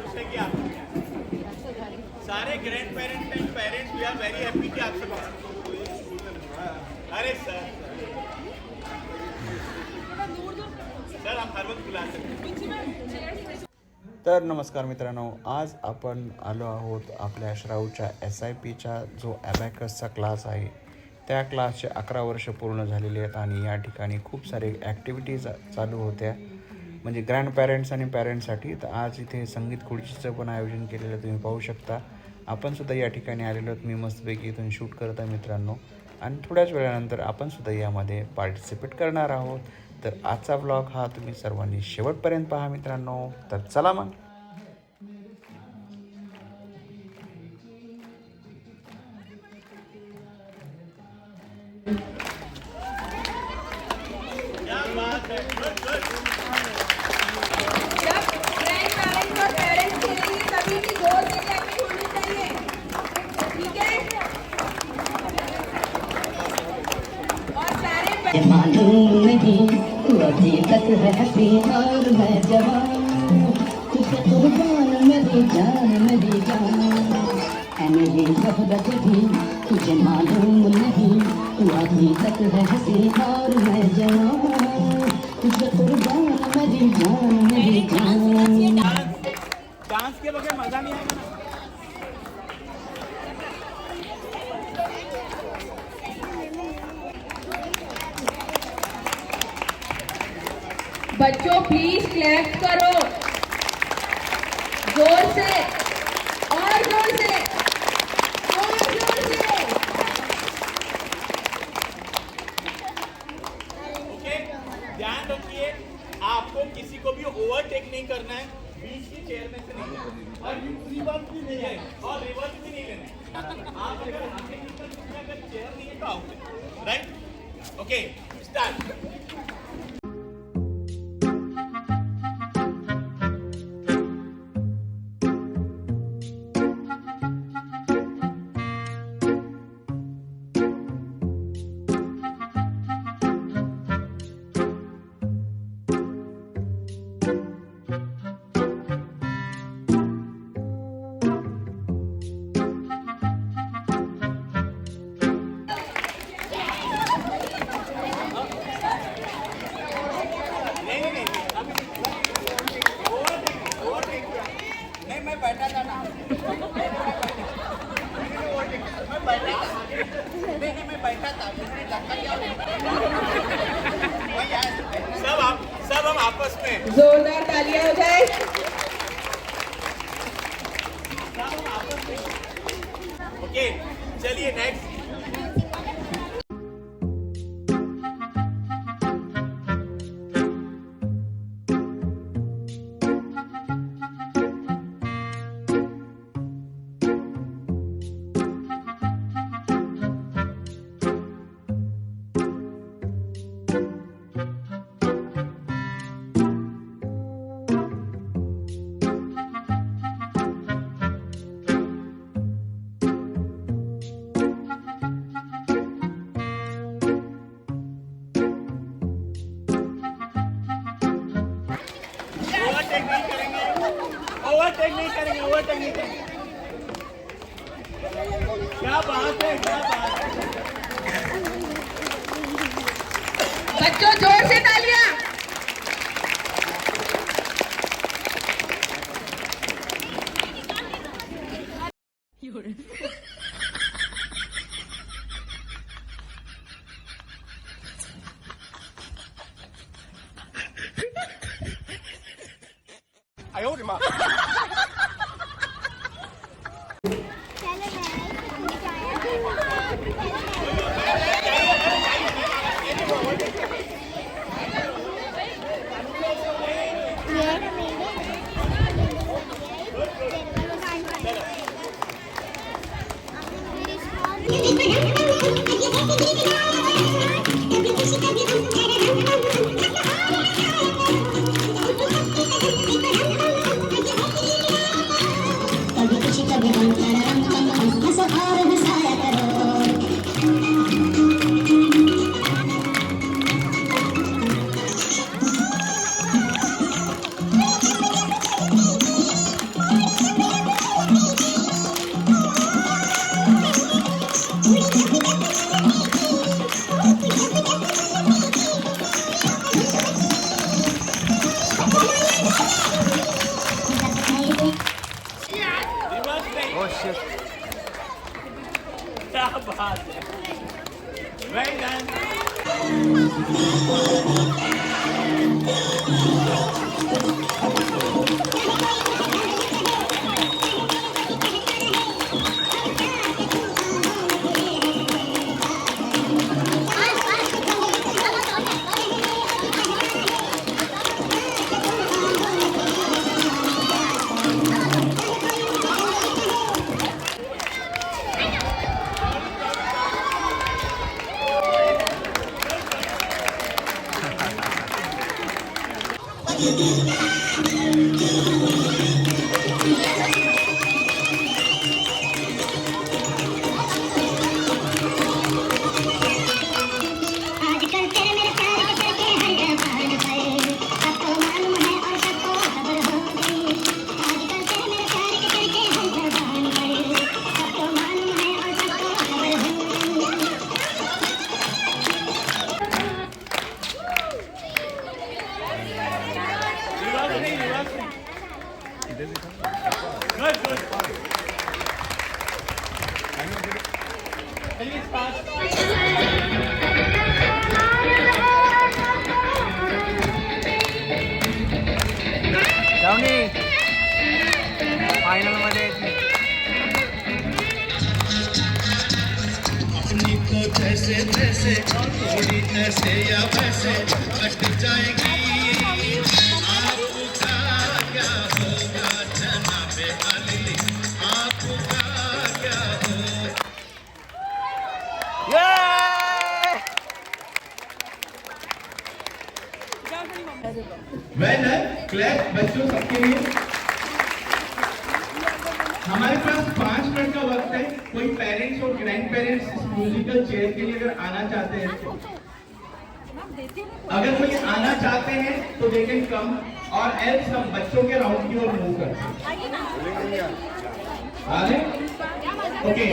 हम बहुत कि आप सारे grand parents and parents we are very happy कि आपसे बात अरे सर सर। हम हर वक्त बुला सकते तर नमस्कार मित्रांनो आज आपण आलो आहोत आपल्या श्राऊच्या एस आय पीचा जो ॲबॅकसचा क्लास आहे त्या क्लासचे अकरा वर्ष पूर्ण झालेले आहेत आणि या ठिकाणी खूप सारे ॲक्टिव्हिटीज चालू होत्या. म्हणजे ग्रँड पॅरेंट्स आणि पॅरेंट्ससाठी तर आज इथे संगीत खुर्चीचं पण आयोजन केलेलं तुम्ही पाहू शकता. आपण सुद्धा या ठिकाणी आलेलो आहोत. मी मस्तपैकी इथून शूट करत आहे मित्रांनो. आणि थोड्याच वेळानंतर आपण सुद्धा यामध्ये पार्टिसिपेट करणार आहोत. तर आजचा ब्लॉग हा तुम्ही सर्वांनी शेवटपर्यंत पहा मित्रांनो. तर चला मग. क्या मोहब्बत भी तुझे मालूम नहीं तू अभी तक है और मैं जवान। तुझे कुर्बान मेरी जान मेरी जान। डांस डांस के बगैर मज़ा नहीं आएगा बच्चों प्लीज़ क्लैप करो। ज़ोर से और ज़ोर से नहीं करना है। बीच की चेयर में से नहीं। लेना दूसरी बात भी नहीं है। head ओवरटेक नहीं करेंगे ओवरटेक नहीं करेंगे। क्या बात है क्या बात है। बच्चों ज़ोर से तालियाँ। कभी Oh shit. Daar baat. Wij dan. Start अपनी जैसे जैसे थोड़ी तैसे या वैसे कट जाएगी बच्चों, सबके लिए। हमारे पास पाँच मिनट का वक्त है। कोई पेरेंट्स और ग्रैंड पेरेंट्स इस म्यूजिकल चेयर के लिए अगर आना चाहते हैं तो। अगर कोई आना चाहते हैं तो दे कम और एल्स हम बच्चों के राउंड की ओर मूव करते ओके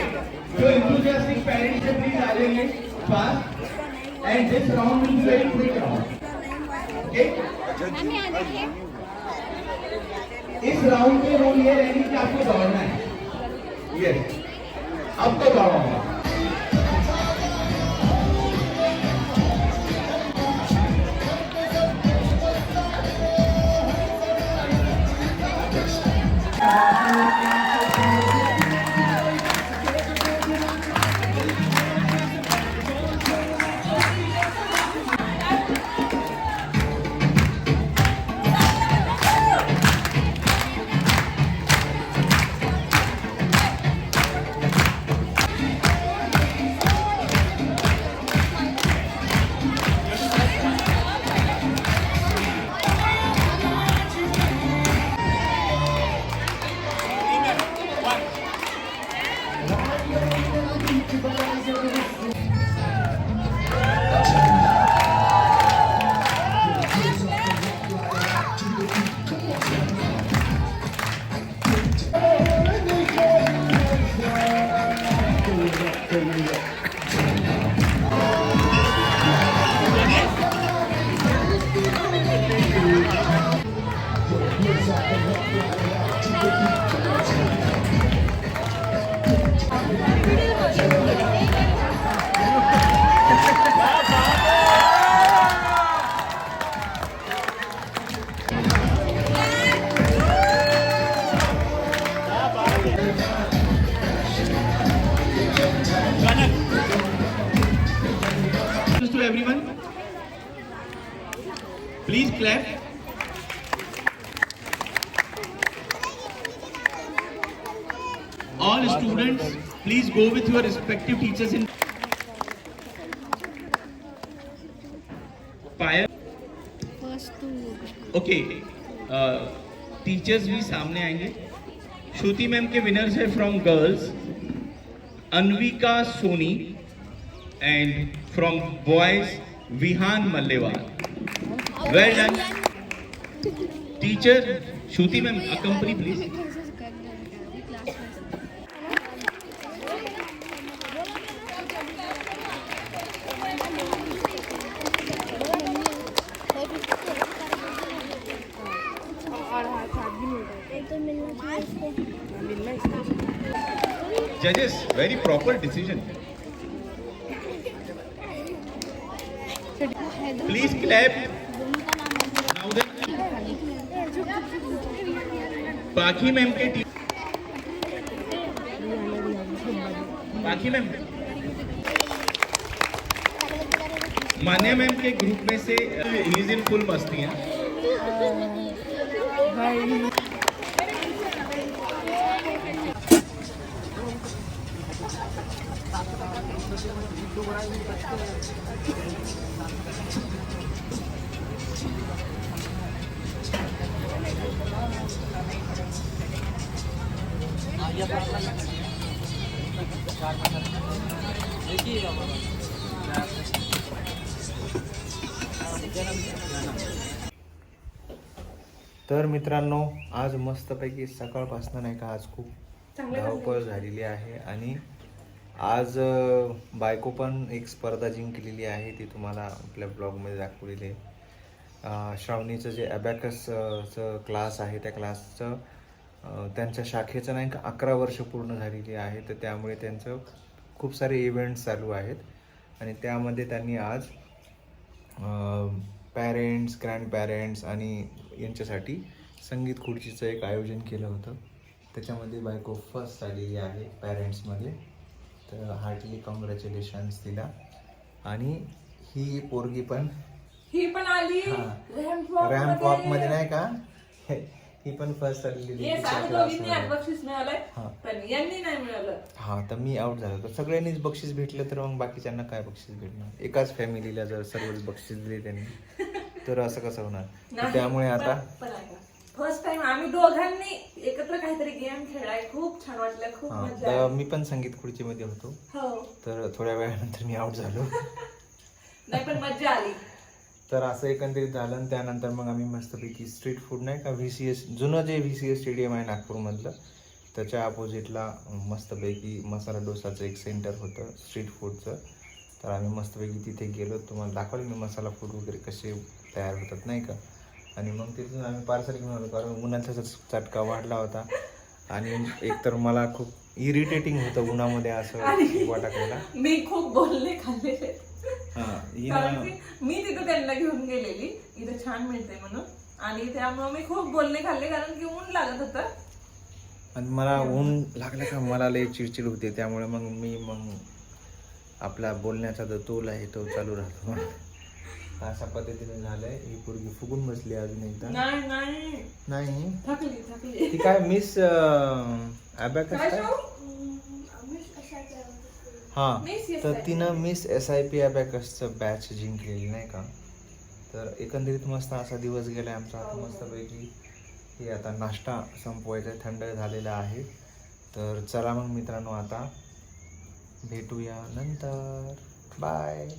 जो इंथुजियास्टिक पेरेंट्स है प्लीज़ आ जाइए। Fast and this round will be very quick round okay is round के रूल ये रहेंगे कि आपको दौड़ना है। ये अब तो दौड़ो please clap all students please go with your respective teachers in pair okay teachers भी सामने आएँगे। श्रुति मैम के विनर्स है from girls Anvika Soni and from boys Vihaan Mallewal well done teacher Shruti ma'am accompany please जजेस very proper decision please clap बाकी ma'am के team बाकी ma'am Manya ma'am के ग्रुप में से इज़ इन फुल मस्ती हैं। तर मित्रांनो आज मस्तपैकी सकाळपासून नाही का आज खूप धावपळ झालेली आहे आणि आज बायको पण एक स्पर्धा जिंकलेली आहे ती तुम्हाला आपल्या ब्लॉगमध्ये दाखवलेली आहे. श्रावणीचं जे चं क्लास आहे त्या क्लासचं त्यांच्या शाखेचं नाही का अकरा वर्ष पूर्ण झालेली आहे तर त्यामुळे त्यांचं खूप सारे इव्हेंट्स चालू आहेत. आणि त्यामध्ये त्यांनी आज पॅरेंट्स ग्रँड पॅरेंट्स आणि यांच्यासाठी संगीत खुर्चीचं एक आयोजन केलं होतं. त्याच्यामध्ये बायको फर्स्ट आलेली आहे पॅरेंट्समध्ये तर हार्टली कॉंग्रॅच्युलेशन्स तिला. आणि ही पोरगी पण ही पण आली. रॅम्प वॉक रॅम्प वॉकमध्ये. मध्ये नाही का? ही पण फर्स्ट आलेली दोघींनी आज. बक्षीस मिळालंय हा. पण यांनी नाही मिळालं. हा तर मी आउट झालो. तर सगळ्यांनीच बक्षीस भेटलं तर मग बाकीच्यांना काय बक्षीस भेटणार? एकाच फॅमिलीला जर सर्वच बक्षीस दिले त्यांनी तर असं कसं होणार? तर त्यामुळे आता फर्स्ट टाइम आम्ही दोघांनी एकत्र काहीतरी गेम खेळाय खूप छान वाटलं खूप हा, मजा तर आली. मी पण संगीत खुर्चीमध्ये होतो. हो. तर थोड्या वेळानंतर मी आउट झालो. नाही पण मजा आली. तर असं एकंदरीत झालं आणि त्यानंतर मग आम्ही मस्तपैकी स्ट्रीट फूड नाही का व्ही सी एस जुनं जे व्ही सी एस स्टेडियम आहे नागपूरमधलं त्याच्या अपोजिटला मस्तपैकी मसाला डोसाचं एक सेंटर होतं स्ट्रीट फूडचं तर आम्ही मस्तपैकी तिथे गेलो. तुम्हाला दाखवलं मी मसाला फूड वगैरे कसे तयार होतात नाही का? आणि मग तिथून आम्ही पार्सल घेऊन आलो. कारण उन्हाचा चटका वाढला होता आणि एकतर मला खूप इरिटेटिंग होतं उन्हामध्ये असं उभा टाकायला. मी खूप बोलले खाल्लेले हां कारण की मी तिथं त्यांना घेऊन गेलेली. इथं छान मिळते म्हणून. आणि त्यामुळे मी खूप बोलणे खाल्ले कारण की ऊन लागत होतं. आणि मला ऊन लागलं का? मला लय चिडचिड होते. त्यामुळे मग मी मग आपला बोलण्याचा जो तोल आहे तो चालू राहतो. अशा पद्धतीने झालंय. ही पोरगी फुगून बसली अजून एकदा. नाही नाही. नाही? थकली थकली. ती काय मिस अबॅकस काय काय? शाहू? हा. Miss तर. तिनं मिस एस आय पी अबॅकसचं बॅच जिंकलेली नाही का? तर एकंदरीत मस्त असा दिवस गेला आमचा. आता मस्तपैकी हे आता नाश्ता संपवायचा आहे, थंड झालेला आहे. तर चला मग मित्रांनो आता भेटूया नंतर. बाय